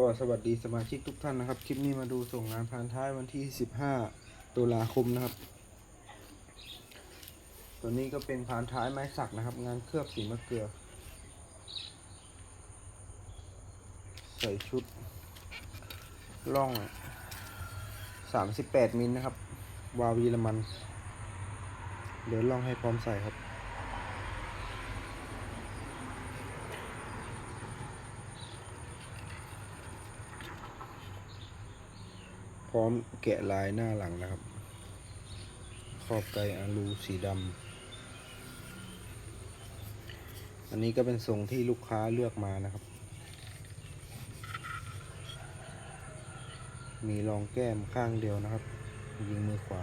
ก็สวัสดีสมาชิกทุกท่านนะครับ คลิปนี้มาดูส่งงานพานท้ายวันที่ 15 ตุลาคมนะครับ ตัวนี้ก็เป็นพานท้ายไม้สักนะครับ งานเคลือบสีมะเกลือ ใส่ชุดล่อง 38 มิลนะครับ วาวีละมัน เดี๋ยวล่องให้พร้อมใส่ครับ ร้อมแกะลายหน้าหลังนะครับ ขอบไกอาลูสีดำอันนี้ก็เป็นทรงที่ลูกค้าเลือกมานะครับ มีรองแก้มข้างเดียวนะครับ ยิงมือขวา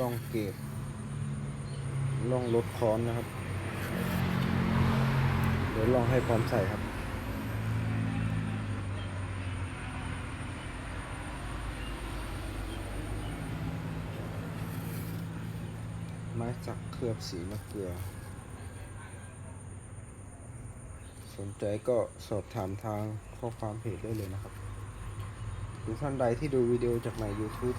ลองเก็บลองลดค้อนนะครับ เดี๋ยวลองให้พร้อมใส่ครับ ไม้สักเคลือบสีมะเกลือ สนใจก็สอบถามทางข้อความเพจได้เลยนะครับ หรือท่านใดที่ดูวิดีโอจากใน YouTube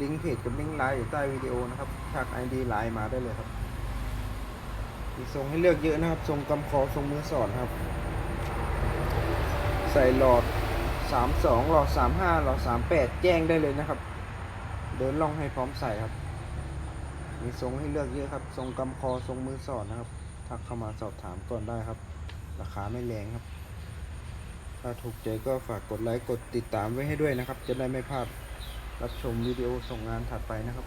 ลิงก์เพจกับลิงก์ไลน์อยู่ใต้วิดีโอนะครับทัก ID ไลน์มาได้เลยครับมีทรงให้เลือกเยอะนะครับ ทรงกำคอทรงมือสอดครับ ใส่หลอด 32 หลอด 35 หลอด 38 แจ้งได้เลยนะครับ เดินล่องให้พร้อมใส่ครับ มีทรงให้เลือกเยอะครับ ทรงกำคอทรงมือสอดนะครับ ทักเข้ามาสอบถามก่อนได้ครับ ราคาไม่แรงครับ ถ้าถูกใจก็ฝากกดไลค์กดติดตามไว้ให้ด้วยนะครับ จะได้ไม่พลาด รับชมวิดีโอส่งงานถัดไปนะครับ